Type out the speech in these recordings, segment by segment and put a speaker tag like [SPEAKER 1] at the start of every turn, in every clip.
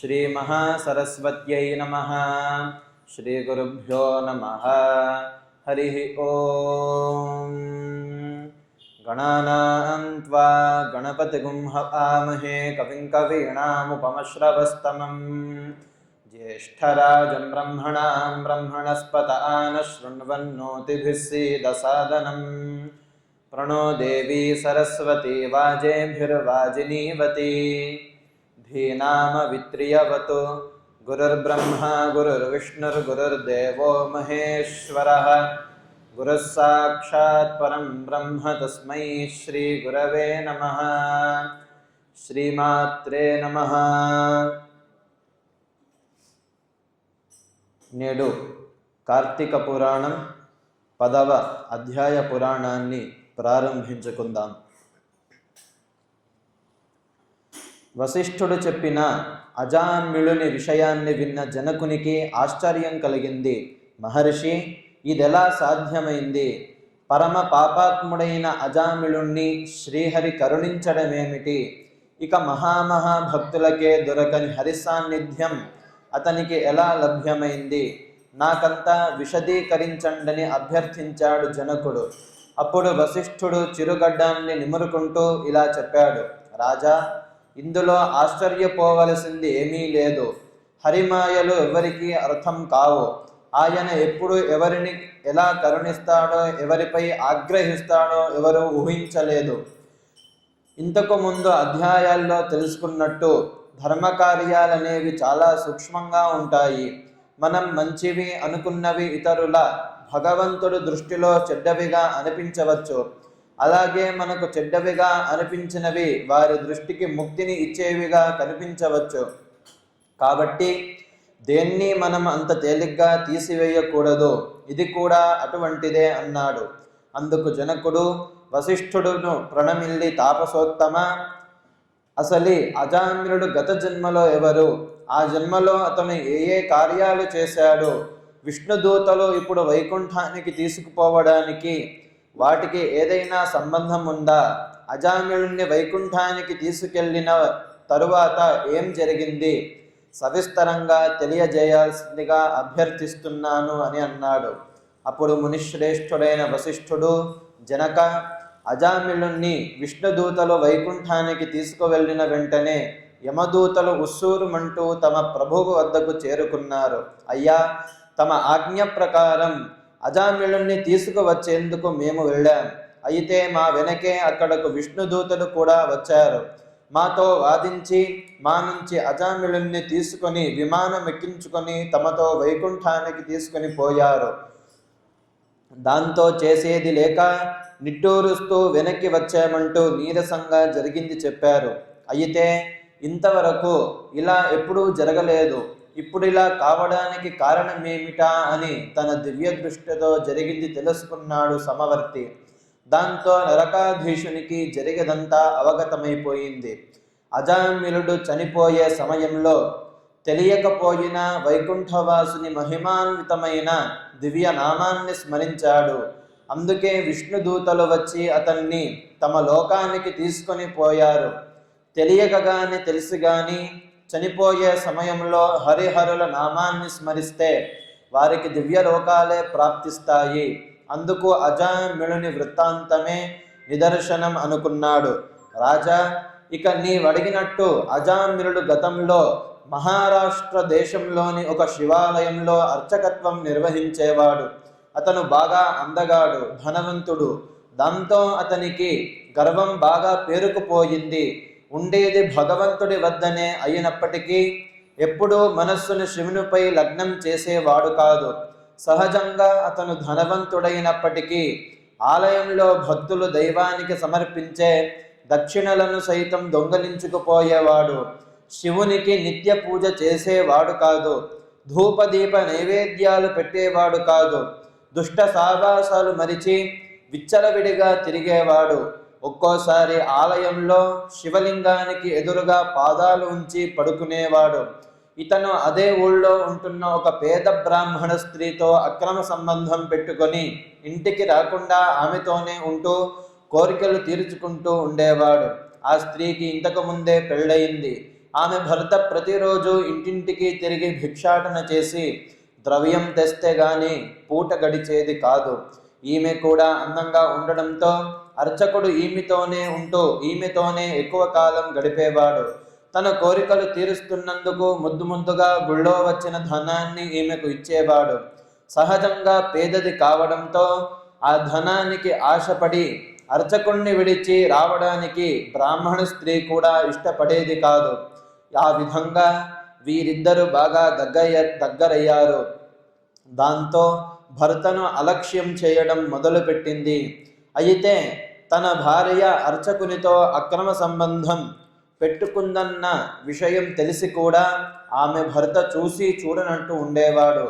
[SPEAKER 1] श्रीमहासरस्वत्यै नमः। श्रीगुरुभ्यो नमः। हरिः ॐ गणानां त्वा गणपतिगुं हवामहे कविं कवीणामुपमश्रवस्तमम्। ज्येष्ठराजं ब्रह्मणां ब्रह्मणस्पत आनः शृण्वन्नोतिभिः सीदसादनम् प्रणो देवी सरस्वती वाजेभिर्वाजिनीवती धीनामवित्रियवतु गुरुर्ब्रह्मा गुरुर्विष्णुर्गुरुर्देवो महेश्वरः गुरुः साक्षात् परं ब्रह्म तस्मै श्रीगुरवे नमः श्रीमात्रे नमः నేడు కార్తీక పురాణం పదవ అధ్యాయ పురాణాన్ని ప్రారంభించుకుందాం. వశిష్ఠుడు చెప్పిన అజామ్యులుని విషయాన్ని విన్న జనకునికి ఆశ్చర్యం కలిగింది. మహర్షి ఇదెలా సాధ్యమైంది? పరమ పాపాత్ముడైన అజామిళుణ్ణి శ్రీహరి కరుణించడమేమిటి? ఇక మహామహా భక్తులకే దొరకని హరి సాన్నిధ్యం అతనికి ఎలా లభ్యమైంది? నాకంతా విశదీకరించండని అభ్యర్థించాడు జనకుడు. అప్పుడు వశిష్ఠుడు చిరుగడ్డాన్ని నిమురుకుంటూ ఇలా చెప్పాడు రాజా ఇందులో ఆశ్చర్యపోవలసింది ఏమీ లేదు. హరిమాయలు ఎవరికీ అర్థం కావు. ఆయన ఎప్పుడు ఎవరిని ఎలా కరుణిస్తాడో ఎవరిపై ఆగ్రహిస్తాడో ఎవరు ఊహించలేదు. ఇంతకు ముందు అధ్యాయాల్లో తెలుసుకున్నట్టు ధర్మకార్యాలనేవి చాలా సూక్ష్మంగా ఉంటాయి. మనం మంచివి అనుకున్నవి ఇతరుల భగవంతుడు దృష్టిలో చెడ్డవిగా అనిపించవచ్చు. అలాగే మనకు చెడ్డవిగా అనిపించినవి వారి దృష్టికి ముక్తిని ఇచ్చేవిగా కనిపించవచ్చు. కాబట్టి దేన్ని మనం అంత తేలిగ్గా తీసివేయకూడదు. ఇది కూడా అటువంటిదే అన్నాడు. అందుకు జనకుడు వశిష్ఠుడును ప్రణమిల్లి తాపసోత్తమ. అసలి అజామ్యుడు గత జన్మలో ఎవరు? ఆ జన్మలో అతను ఏ ఏ కార్యాలు చేశాడు? విష్ణుదూతలు ఇప్పుడు వైకుంఠానికి తీసుకుపోవడానికి వాటికి ఏదైనా సంబంధం ఉందా? అజామిళుణ్ణి వైకుంఠానికి తీసుకెళ్ళిన తరువాత ఏం జరిగింది? సవిస్తరంగా తెలియజేయాల్సిందిగా అభ్యర్థిస్తున్నాను అని అన్నాడు. అప్పుడు మునిశ్రేష్ఠుడైన వశిష్ఠుడు జనక అజామిళుణ్ణి విష్ణుదూతలు వైకుంఠానికి తీసుకువెళ్ళిన వెంటనే యమదూతలు ఉస్సూరుమంటూ తమ ప్రభువు వద్దకు చేరుకున్నారు. అయ్యా తమ ఆజ్ఞ ప్రకారం అజామిళుణ్ణి తీసుకువచ్చేందుకు మేము వెళ్ళాం. అయితే మా వెనకే అక్కడకు విష్ణుదూతలు కూడా వచ్చారు. మాతో వాదించి మా నుంచి అజామిళుణ్ణి తీసుకొని విమానం ఎక్కించుకొని తమతో వైకుంఠానికి తీసుకొని పోయారు. దాంతో చేసేది లేక నిట్టూరుస్తూ వెనక్కి వచ్చామంటూ నీరసంగా జరిగింది చెప్పారు. అయితే ఇంతవరకు ఇలా ఎప్పుడూ జరగలేదు. ఇప్పుడు ఇలా కావడానికి కారణం ఏమిటా అని తన దివ్య దృష్టితో జరిగింది తెలుసుకున్నాడు సమవర్తి. దాంతో నరకాధీశునికి జరిగదంతా అవగతమైపోయింది. అజామిలుడు చనిపోయే సమయంలో తెలియకపోయిన వైకుంఠవాసుని మహిమాన్వితమైన దివ్య నామాన్ని స్మరించాడు. అందుకే విష్ణుదూతలు వచ్చి అతన్ని తమ లోకానికి తీసుకొని పోయారు. తెలియక గాని తెలిసి గాని చనిపోయే సమయంలో హరిహరుల నామాన్ని స్మరిస్తే వారికి దివ్యలోకాలే ప్రాప్తిస్తాయి. అందుకు అజామిళుని వృత్తాంతమే నిదర్శనం అనుకున్నాడు. రాజా ఇక నీవడిగినట్టు అజామిరుడు గతంలో మహారాష్ట్ర దేశంలోని ఒక శివాలయంలో అర్చకత్వం నిర్వహించేవాడు. అతను బాగా అందగాడు ధనవంతుడు. దాంతో అతనికి గర్వం బాగా పేరుకుపోయింది. ఉండేది భగవంతుడి వద్దనే అయినప్పటికీ ఎప్పుడూ మనస్సును శివునిపై లగ్నం చేసేవాడు కాదు. సహజంగా అతను ధనవంతుడైనప్పటికీ ఆలయంలో భక్తులు దైవానికి సమర్పించే దక్షిణలను సైతం దొంగలించుకుపోయేవాడు. శివునికి నిత్య పూజ చేసేవాడు కాదు. ధూపదీప నైవేద్యాలు పెట్టేవాడు కాదు. దుష్ట సావాసాలు మరిచి విచ్చలవిడిగా తిరిగేవాడు. ఒక్కోసారి ఆలయంలో శివలింగానికి ఎదురుగా పాదాలు ఉంచి పడుకునేవాడు. ఇతను అదే ఊళ్ళో ఉంటున్న ఒక పేద బ్రాహ్మణ స్త్రీతో అక్రమ సంబంధం పెట్టుకొని ఇంటికి రాకుండా ఆమెతోనే ఉంటూ కోరికలు తీర్చుకుంటూ ఉండేవాడు. ఆ స్త్రీకి ఇంతకు ముందే పెళ్ళయింది. ఆమె భర్త ప్రతిరోజు ఇంటింటికి తిరిగి భిక్షాటన చేసి ద్రవ్యం తెస్తే గాని పూట గడిచేది కాదు. ఈమె కూడా అందంగా ఉండడంతో అర్చకుడు ఈమెతోనే ఉంటూ ఈమెతోనే ఎక్కువ కాలం గడిపేవాడు. తన కోరికలు తీరుస్తున్నందుకు ముద్దు ముద్దుగా గుళ్ళో వచ్చిన ధనాన్ని ఈమెకు ఇచ్చేవాడు. సహజంగా పేదది కావడంతో ఆ ధనానికి ఆశపడి అర్చకుణ్ణి విడిచి రావడానికి బ్రాహ్మణ స్త్రీ కూడా ఇష్టపడేది కాదు. ఆ విధంగా వీరిద్దరూ బాగా దగ్గయ్య దగ్గరయ్యారు. దాంతో భర్తను అలక్ష్యం చేయడం మొదలుపెట్టింది. అయితే తన భార్య అర్చకునితో అక్రమ సంబంధం పెట్టుకుందన్న విషయం తెలిసి కూడా ఆమె భర్త చూసి చూడనట్టు ఉండేవాడు.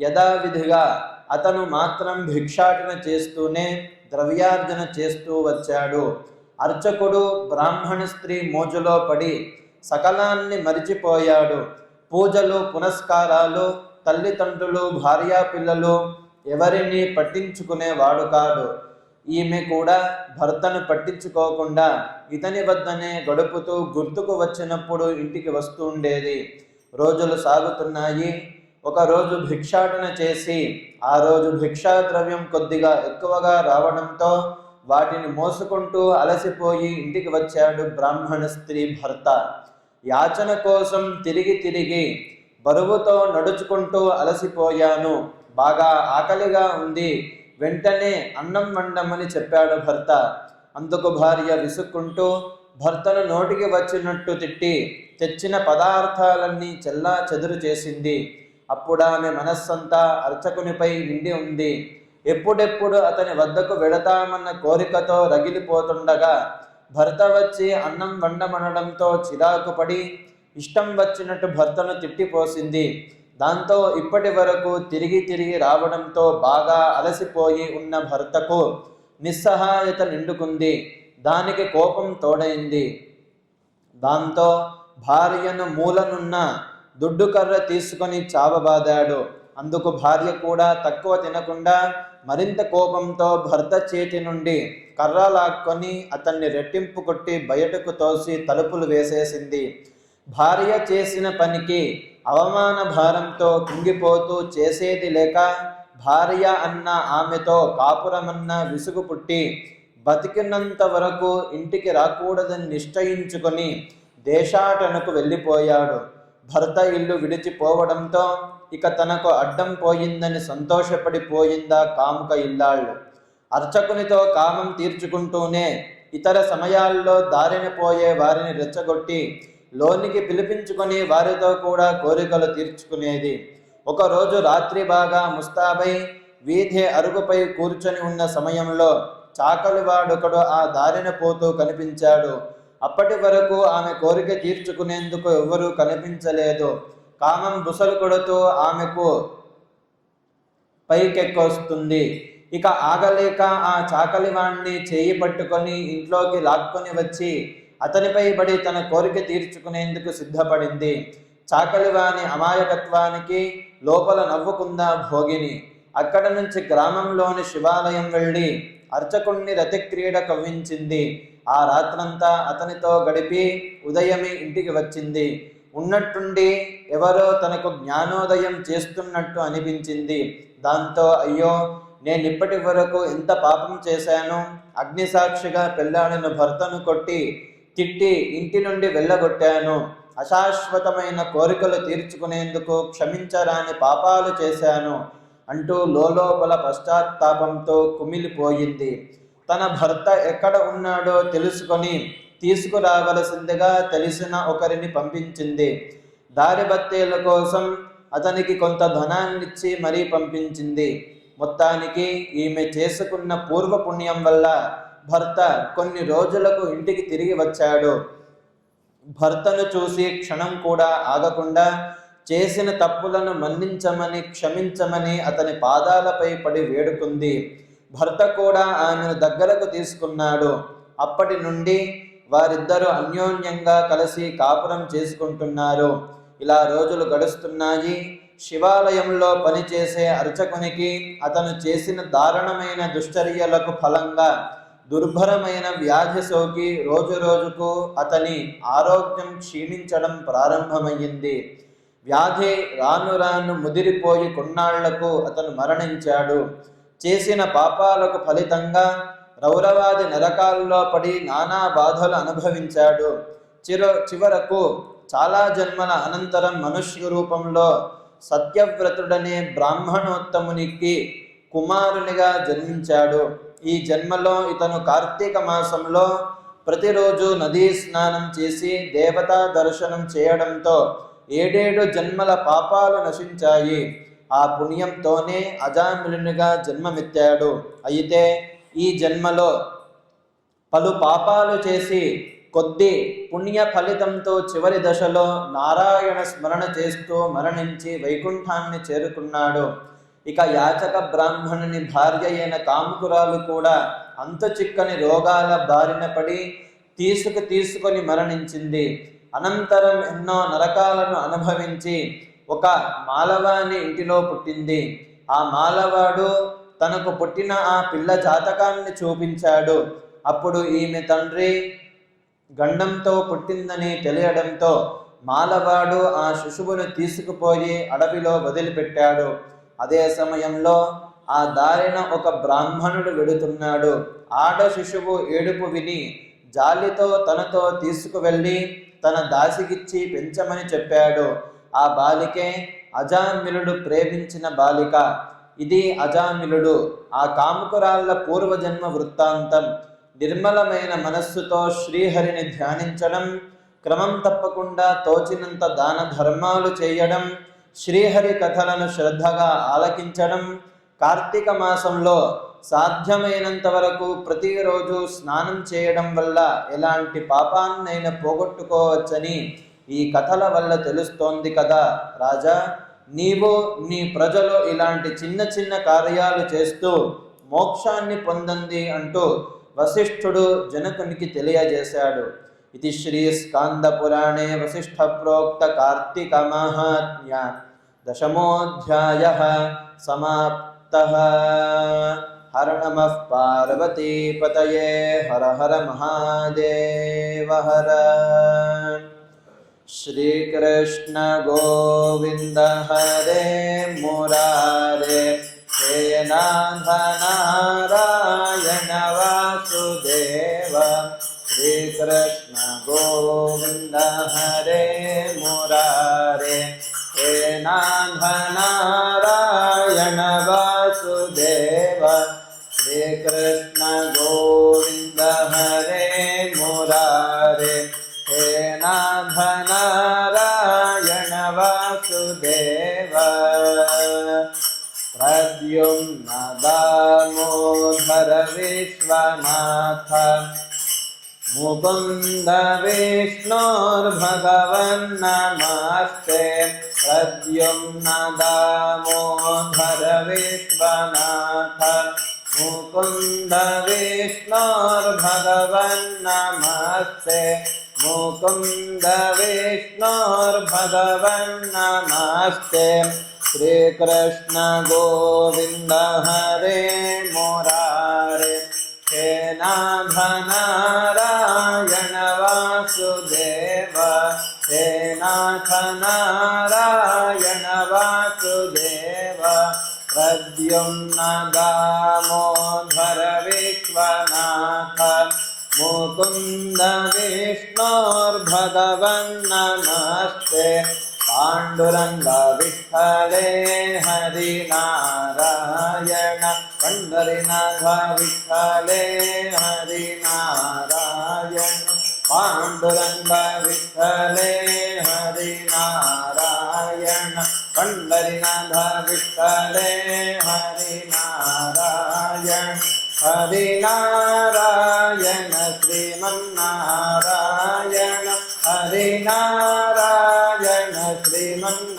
[SPEAKER 1] యథావిధిగా అతను మాత్రం భిక్షాటన చేస్తూనే ద్రవ్యార్జన చేస్తూ వచ్చాడు. అర్చకుడు బ్రాహ్మణ స్త్రీ మోజులో పడి సకలాన్ని మరిచిపోయాడు. పూజలు పునస్కారాలు తల్లిదండ్రులు భార్యాపిల్లలు ఎవరిని పట్టించుకునేవాడు కాడు. ఈమె కూడా భర్తను పట్టించుకోకుండా ఇతని వద్దనే గడుపుతూ గుర్తుకు వచ్చినప్పుడు ఇంటికి వస్తూ ఉండేది. రోజులు సాగుతున్నాయి. ఒకరోజు భిక్షాటన చేసి ఆ రోజు భిక్షా ద్రవ్యం కొద్దిగా ఎక్కువగా రావడంతో వాటిని మోసుకుంటూ అలసిపోయి ఇంటికి వచ్చాడు బ్రాహ్మణ స్త్రీ భర్త. యాచన కోసం తిరిగి తిరిగి బరువుతో నడుచుకుంటూ అలసిపోయాను. బాగా ఆకలిగా ఉంది. వెంటనే అన్నం వండమని చెప్పాడు భర్త. అందుకు భార్య విసుక్కుంటూ భర్తను నోటికి వచ్చినట్టు తిట్టి తెచ్చిన పదార్థాలన్నీ చెల్లా చెదురు చేసింది. అప్పుడామె మనస్సంతా అర్చకునిపై నిండి ఉంది. ఎప్పుడెప్పుడు అతని వద్దకు వెడతామన్న కోరికతో రగిలిపోతుండగా భర్త వచ్చి అన్నం వండమనడంతో చిరాకు పడి ఇష్టం వచ్చినట్టు భర్తను తిట్టిపోసింది. దాంతో ఇప్పటి వరకు తిరిగి తిరిగి రావడంతో బాగా అలసిపోయి ఉన్న భర్తకు నిస్సహాయత నిండుకుంది. దానికి కోపం తోడైంది. దాంతో భార్యను మూలనున్న దుడ్డు కర్ర తీసుకొని చావబాదాడు. అందుకు భార్య కూడా తక్కువ తినకుండా మరింత కోపంతో భర్త చేతి నుండి కర్ర లాక్కొని అతన్ని రెట్టింపు కొట్టి బయటకు తోసి తలుపులు వేసేసింది. భార్య చేసిన పనికి అవమాన భారంతో కుంగిపోతూ చేసేది లేక భార్య అన్న ఆమెతో కాపురమన్న విసుగు పుట్టి బతికినంత వరకు ఇంటికి రాకూడదని నిశ్చయించుకొని దేశాటనకు వెళ్ళిపోయాడు. భర్త ఇల్లు విడిచిపోవడంతో ఇక తనకు అడ్డం పోయిందని సంతోషపడిపోయిందా కాముక ఇల్లాళ్ళు. అర్చకునితో కామం తీర్చుకుంటూనే ఇతర సమయాల్లో దారిన పోయే వారిని రెచ్చగొట్టి లోనికి పిలిపించుకొని వారితో కూడా కోరికలు తీర్చుకునేది. ఒకరోజు రాత్రి బాగా ముస్తాబై వీధి అరుగుపై కూర్చొని ఉన్న సమయంలో చాకలివాడొకడు ఆ దారిన పోతూ కనిపించాడు. అప్పటి వరకు ఆమె కోరిక తీర్చుకునేందుకు ఎవ్వరూ కనిపించలేదు. కామం బుసలు కొడుతూ ఆమెకు పైకెక్కొస్తుంది. ఇక ఆగలేక ఆ చాకలివాణ్ణి చేయి పట్టుకొని ఇంట్లోకి లాక్కొని వచ్చి అతనిపై పడి తన కోరిక తీర్చుకునేందుకు సిద్ధపడింది. చాకలివాని అమాయకత్వానికి లోపల నవ్వుకుందా భోగిని. అక్కడ నుంచి గ్రామంలోని శివాలయం వెళ్ళి అర్చకుణ్ణి రతిక్రీడ కవ్వించింది. ఆ రాత్రంతా అతనితో గడిపి ఉదయమే ఇంటికి వచ్చింది. ఉన్నట్టుండి ఎవరో తనకు జ్ఞానోదయం చేస్తున్నట్టు అనిపించింది. దాంతో అయ్యో నేను ఇప్పటి వరకు ఎంత పాపం చేశాను? అగ్నిసాక్షిగా పెళ్ళాడిన భర్తను కొట్టి తిట్టి ఇంటి నుండి వెళ్ళగొట్టాను. అశాశ్వతమైన కోరికలు తీర్చుకునేందుకు క్షమించరాని పాపాలు చేశాను అంటూ లోలోపల పశ్చాత్తాపంతో కుమిలిపోయింది. తన భర్త ఎక్కడ ఉన్నాడో తెలుసుకొని తీసుకురావలసిందిగా తెలిసిన ఒకరిని పంపించింది. దారిబత్తేల కోసం అతనికి కొంత ధనాన్నిచ్చి మరీ పంపించింది. మొత్తానికి ఈమె చేసుకున్న పూర్వ పుణ్యం వల్ల భర్త కొన్ని రోజులకు ఇంటికి తిరిగి వచ్చాడు. భర్తను చూసి క్షణం కూడా ఆగకుండా చేసిన తప్పులను మన్నించమని క్షమించమని అతని పాదాలపై పడి వేడుకుంది. భర్త కూడా ఆమెను దగ్గరకు తీసుకున్నాడు. అప్పటి నుండి వారిద్దరూ అన్యోన్యంగా కలిసి కాపురం చేసుకుంటున్నారు. ఇలా రోజులు గడుస్తున్నాయి. శివాలయంలో పనిచేసే అర్చకునికి అతను చేసిన దారుణమైన దుశ్చర్యలకు ఫలంగా దుర్భరమైన వ్యాధి సోకి రోజు రోజుకు అతని ఆరోగ్యం క్షీణించడం ప్రారంభమయ్యింది వ్యాధి రాను రాను ముదిరిపోయి కొన్నాళ్ళకు అతను మరణించాడు. చేసిన పాపాలకు ఫలితంగా రౌరవాది నరకాల్లో పడి నానా బాధలు అనుభవించాడు. చిర చివరకు చాలా జన్మల అనంతరం మనుష్య రూపంలో సత్యవ్రతుడనే బ్రాహ్మణోత్తమునికి కుమారునిగా జన్మించాడు. ఈ జన్మలో ఇతను కార్తీక మాసంలో ప్రతిరోజు నదీ స్నానం చేసి దేవతా దర్శనం చేయడంతో ఏడేడు జన్మల పాపాలు నశించాయి. ఆ పుణ్యంతోనే అజామిలునిగా జన్మమెత్తాడు. అయితే ఈ జన్మలో పలు పాపాలు చేసి కొద్ది పుణ్య ఫలితంతో చివరి దశలో నారాయణ స్మరణ చేస్తూ మరణించి వైకుంఠాన్ని చేరుకున్నాడు. ఇక యాచక బ్రాహ్మణుని భార్య అయిన కాముకురాలు కూడా అంత చిక్కని రోగాల బారిన పడి తీసుకు తీసుకొని మరణించింది. అనంతరం ఎన్నో నరకాలను అనుభవించి ఒక మాలవాని ఇంటిలో పుట్టింది. ఆ మాలవాడు తనకు పుట్టిన ఆ పిల్ల జాతకాన్ని చూపించాడు. అప్పుడు ఈమె తండ్రి గండంతో పుట్టిందని తెలియడంతో మాలవాడు ఆ శిశువును తీసుకుపోయి అడవిలో వదిలిపెట్టాడు. అదే సమయంలో ఆ దారిన ఒక బ్రాహ్మణుడు వెడుతున్నాడు. ఆడ శిశువు ఏడుపు విని జాలితో తనతో తీసుకువెళ్ళి తన దాసిగిచ్చి పెంచమని చెప్పాడు. ఆ బాలికే అజామిలుడు ప్రేమించిన బాలిక ఇది అజామిలుడు. ఆ కాముకురాళ్ళ పూర్వజన్మ వృత్తాంతం. నిర్మలమైన మనస్సుతో శ్రీహరిని ధ్యానించడం క్రమం తప్పకుండా తోచినంత దాన ధర్మాలు చేయడం శ్రీహరి కథలను శ్రద్ధగా ఆలకించడం కార్తీక మాసంలో సాధ్యమైనంత వరకు ప్రతిరోజు స్నానం చేయడం వల్ల ఎలాంటి పాపాన్నైనా పోగొట్టుకోవచ్చని ఈ కథల వల్ల తెలుస్తోంది కదా రాజా. నీవు నీ ప్రజలు ఇలాంటి చిన్న చిన్న కార్యాలు చేస్తూ మోక్షాన్ని పొందంది అంటూ వశిష్ఠుడు జనకునికి తెలియజేశాడు. ఇది శ్రీ స్కాంద పురాణే వశిష్ఠ ప్రోక్త కార్తీక మహాత్మ్య दशमोऽध्यायः समाप्तः। हर नमः पार्वतीपतये हर हर महादेव हर श्रीकृष्णगोविन्दहरे मुरारे हे नान्दनारायणवासुदेव श्रीकृष्णगोविन्दहरे मुरारे। नारायण वासुदेव श्रीकृष्ण गोविन्द हरे मुरारे हे नाथ नारायण वासुदेव प्रद्युम्न दामोदर विश्वनाथ मुकुन्द विष्णोर्भगवन्नमस्ते प्रद्युम्न दामोदर विश्वनाथ मुकुन्द विष्णोर्भगवन्नमस्ते मुकुन्द विष्णोर्भगवन्नमस्ते श्रीकृष्ण गोविन्द हरे मुरारे हे प्रद्युम्न दामोदर विश्वनाथ मुकुन्द विष्णोर्भगवन्नमस्ते पाण्डुरङ्ग विठ्ठले हरिनारायण पण्डरिनाथ विठ्ठले हरिनारायण पाण्डुरङ्ग पण्डरिनाथ विठ्ठले हरिनारायण हरिनारायण श्रीमन्नारायण हरिनारायण श्रीमन्नारायण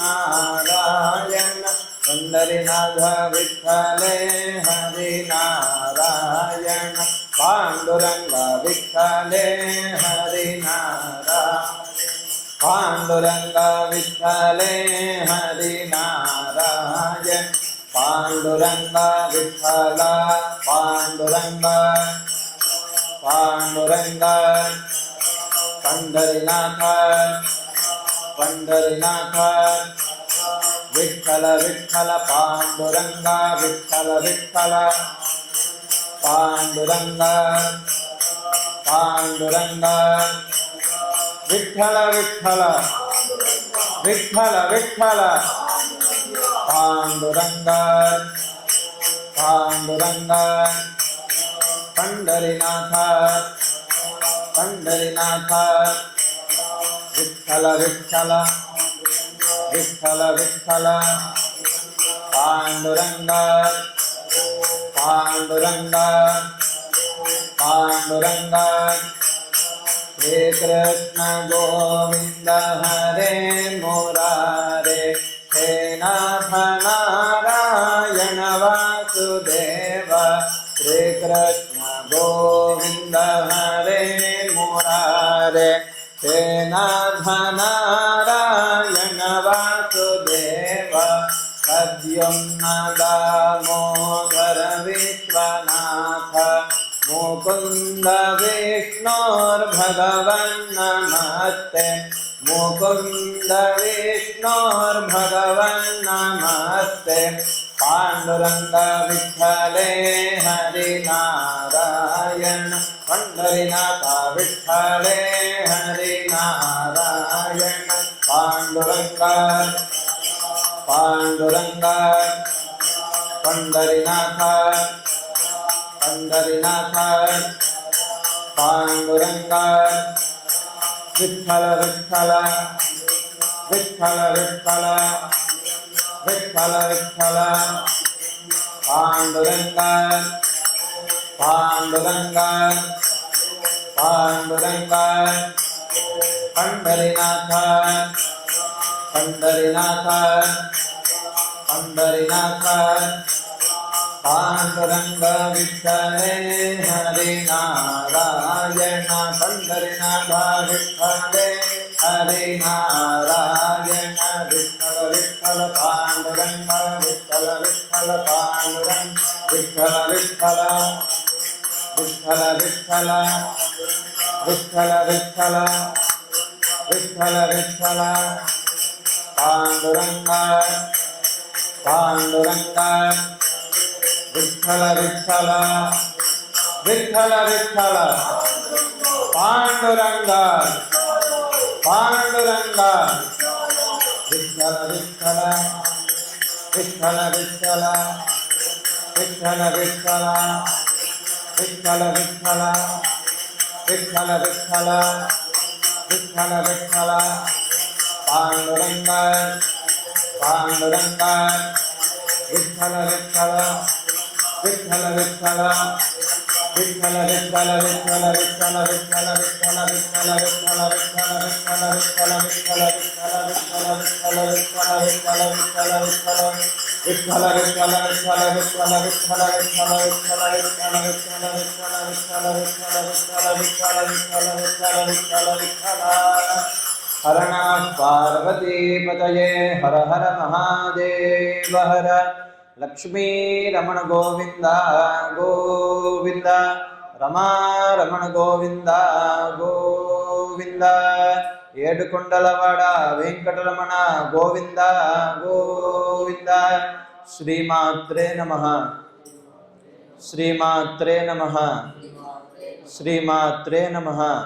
[SPEAKER 1] पण्डरिनाथ विठ्ठले हरिनारायण पाण्डुरङ्ग विठ्ठले हरिनारायण பாண்டுரங்க விட்டலே ஹரிநாராயண பாண்டுரங்க விட்டலா பாண்டுரங்க பாண்டுரங்க பண்டரிநாத பண்டரிநாத விட்டல விட்டல பாண்டுரங்க விட்டல விட்டல பாண்டுரங்க பாண்டுரங்க ವಿಠಲ ವಿಠಲ ವಿಠಲ ವಿಠಲ ಪಾಂಡುರಂಗ ಪಾಂಡುರಂಗ ಪಂಡರಿನಾಥ ಪಂಡರಿನಾಥ ವಿಠಲ ವಿಠಲ ವಿಠಲ ವಿಠಲ ಪಾಂಡುರಂಗ ಪಾಂಡುರಂಗ ಪಾಂಡುರಂಗ श्रीकृष्णगोविन्द हरे मुरारे हे नाथ तेन धनारायण वासुदेवा श्रीकृष्णगोविन्द हरे मुरारे हे नाथ नारायण वासुदेव। सद्यं न दामोदर विश्वनाथ मुकुन्द विष्णोर्भगवन्नमस्ते मुकुन्द विष्णोर्भगवन्नमस्ते पाण्डुरङ्ग विठ्ठले हरिनारायण पण्डरिनाथ विठ्ठले हरिनारायण पाण्डुरङ्ग पाण्डुरङ्ग पण्डरिनाथ पंढरीनाथ पांडुरंग विठ्ठल विठ्ठल विठ्ठल विठ्ठल विठ्ठल विठ्ठल पांडुरंग पांडुरंग पांडुरंग पंढरीनाथ पंढरीनाथ पंढरीनाथ பாண்டுரங்க விட்டலே ஹரி நாராயண பந்தரிநாதா விட்டலே ஹரி நாராயண விட்டல விட்டல பாண்டுரங்க விட்டல விட்டல பாண்டுரங்க விட்டல விட்டல விட்டல விட்டல விட்டல விட்டல விட்டல விட்டல பாண்டுரங்க பாண்டுரங்க विठ्ठल विठ्ठल। विठ्ठल विठ्ठल। पांडुरंग। पांडुरंग। विठ्ठल विठ्ठल। विठ्ठल विठ्ठल। विठ्ठल विठ्ठल। विठ्ठल विठ्ठल। विठ्ठल विठ्ठल। विठ्ठल विठ्ठल। पांडुरंग। पांडुरंग। विठ्ठल विठ्ठल। विठल हर नाथ पार्वती पतये हर हर महादेव हर లక్ష్మీ రమణ గోవింద గోవింద. రమా రమణ గోవింద గోవింద. ఏడుకొండలవాడ వెంకటరమణ గోవింద గోవింద. శ్రీమాత్రే నమ. శ్రీమాత్రే నమ. శ్రీమాత్రే నమ.